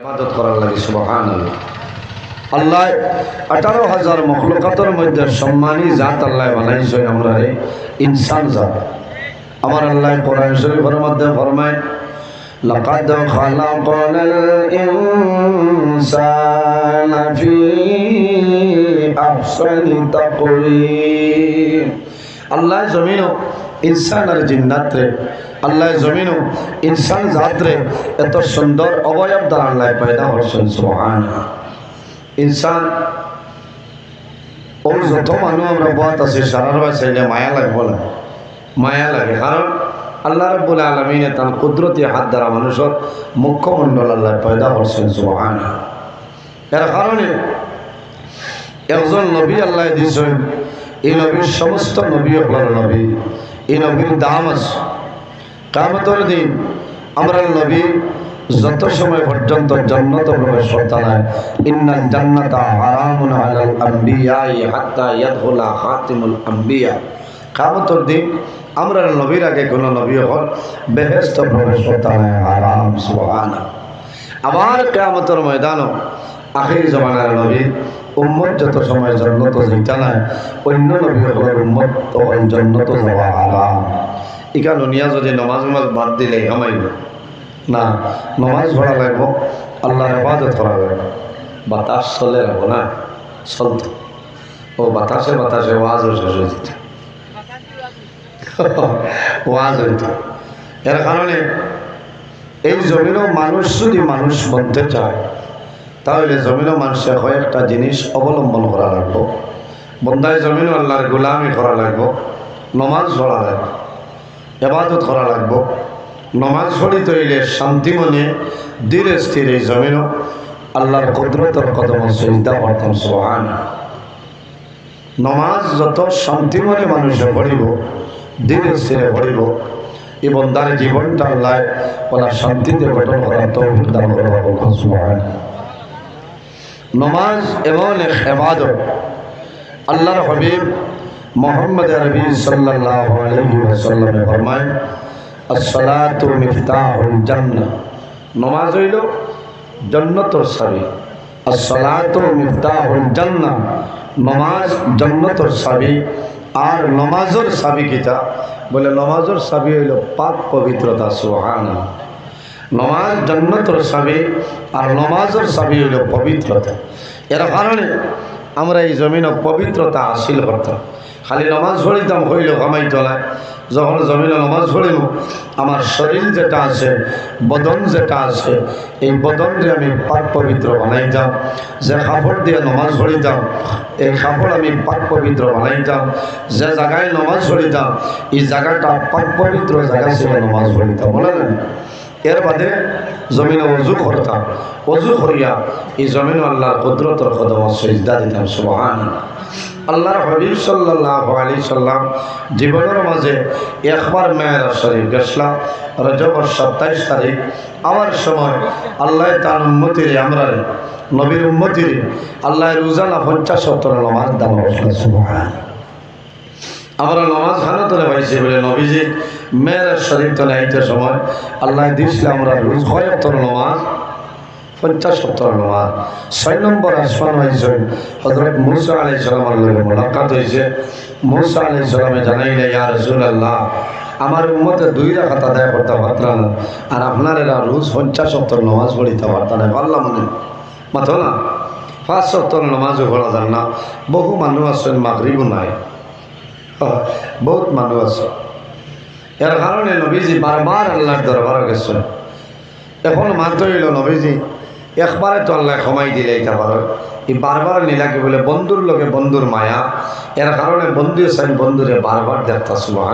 ইবাদত করার লাগে সুবহান আল্লাহ আঠারো হাজার মখলুকাতের মধ্যে সম্মানী জাত আল্লাহ বানাইছে আমরা রে ইনসান জাত আমার আল্লাহ কোরআন শরীফের মধ্যে ফরমায় لقد خلقنا الإنسان في أحسن تقويم আল্লাহ জমিনও ইনসান আর জিন্নাত রে, আল্লাহ জমিনও ইনসান জাত রে, এত সুন্দর অবয়ব দ্বারা আল্লাহ পয়দা করছেন সুবহান ইনসান, ওর যত মানুষ আমরা বাত আছে, সারার বাসাইলে মায়া লাগবো না মায়া লাগে, কারণ আল্লাহ রব্বুল আলমিনে তার কুদরতি হাত দ্বারা মানুষের মুখ্যমণ্ডল আল্লাহ পয়দা করছেন সুবহান এর কারণে একজন নবী আল্লাহ দিয়েছেন, এই নবীর সমস্ত নবী হল নবী। এই নবীর দাম আছে। কামতর দিন আমরা নবী যত সময় পর্যন্ত জন্নত প্রবেশ করতে নাই, ইন্নাল জান্নাতা হারামুন আলাল আম্বিয়াই হাত্তা ইয়াদখুলা খাতিমুল আম্বিয়া। কামতর দিন আমরা নবীর আগে কোনো নবী হল বেহেস্ত প্রবেশ করতে নাই। হারাম সুবহানা আবার কেয়ামতের ময়দানও আখির জমানার নবী উম্মত যত সময় জন্নত যেটা নাই, অন্য নবী হলের উম্মত তখন জন্নত যাওয়া যদি নমাজ নমাজ বাদ দিলে কামাইব না, নমাজ পড়া লাগব, আল্লাহর ইবাদত করা লাগবে। বাতাস চলে রাখব না, চলত। ও, বাতাসে বাতাসে ওয়াজ শেষ যেত। ওয়াজ হইত। এর কারণে এই জমিনও মানুষ যদি মানুষ বলতে চায় তাহলে জমিনও মানুষের কয়েকটা জিনিস অবলম্বন করা লাগবো। বন্দায় জমিনও আল্লাহর গোলামি করা লাগবো। নমাজ পড়া লাগবে। এবাদত করা লাগবো। নমাজ পড়ি তৈলে শান্তি মনে, ধীরে স্থির এই জমিনও আল্লাহর কুদরতের কদম চিন্তা করতাম সোহান নমাজ যত শান্তি মনে মানুষে পড়িব, ধীরে স্থিরে পড়িব, এই বন্দার জীবনটা আল্লাহ ওরা শান্তিতে গঠন করা তো দান করা সুবহান নমাজ এমন এক এবাদত আল্লাহর হবিব মোহাম্মদ রবি সাল্লাল্লাহু আলাইহি ওয়াসাল্লামে ফরমায়, আসসালাতু মিফতাহুল জান্নাহ। নমাজ হইল জান্নাতের চাবি আসসালাতু মিফতাহুল জান্নাহ। নমাজ জান্নাতের চাবি আর নমাজের চাবি কিতা? বলে, নমাজের চাবি হইল পাক পবিত্রতা, সুবহানাল্লাহ। নমাজ জন্নতর চাবি আর নমাজের চাবি হইল পবিত্রতা। এর কারণে আমরা এই জমিন পবিত্রতা হাসিল করতাম। খালি নমাজ পড়িতাম, হইল কামাই তোলায় যখন জমিনে নমাজ পড়িব, আমার শরীর যেটা আছে, বদন যেটা আছে, এই বদনকে আমি পাক পবিত্র বানাইতাম। যে কাপড় দিয়ে নমাজ পড়িতাম, এই কাপড় আমি পাক পবিত্র বানাইতাম। যে জায়গায় নমাজ পড়িতাম, এই জায়গাটা পাক পবিত্র জায়গা ছিল নমাজ পড়িতাম। বলে না? এর বাদে জমিনে অজু করতাম। অজু করিয়া এই জমিন আল্লাহর কুদরতর কদম সজদা দিতাম সুবহান আল্লাহর হবিব সাল্লাহ আলী সাল্লাম জীবনের মাঝে একবার মেয়েরা শরীফ গেছলাম। রজবর সাতাইশ তারিখ। আমার সময় আল্লাহ তার উন্মতির আমরা নবীর উন্মতির আল্লাহ রোজানা পঞ্চাশ সত্তর নমাজ সুবহান আমরা নমাজ খানা তোলে পাইছি বলে নবীজি মেয়ের শরীর তোলে আইতে সময়। আল্লাহ দিয়েছিল আমরা রোজ কয়েকতর নমাজ, পঞ্চাশ সত্তর নমাজ। ছয় নম্বর আসমান হয়েছে। হজরত মুসা আলাই সালামার লোক মোলাকাত হয়েছে। মুসা আলাই সালামে জানাইলে ইয়া রসুল আল্লাহ আমার উম্মতে দুই রাখাত আদায় করতে পারতাম আর আপনার এরা রোজ পঞ্চাশ সত্তর নমাজ পড়িতে পারতাম পারলাম মনে মাথো না? পাঁচ সত্তর নমাজও পড়া যান না। বহু মানুষ আছেন, মাগরিবও নাই। বহুত মানুষ আছে। এর কারণে নবীজি বারবার আল্লাহর দরবার গেছেন। এখন মাত্র হইল নবীজি একবারে তো আল্লাহ ক্ষমাই দিলে এটা পারো এই বারবার নিলাকে বলে, বন্ধুর লোকে বন্ধুর মায়া। এর কারণে বন্ধু সাইন বন্ধুরে বারবার দেখতা সুবাহ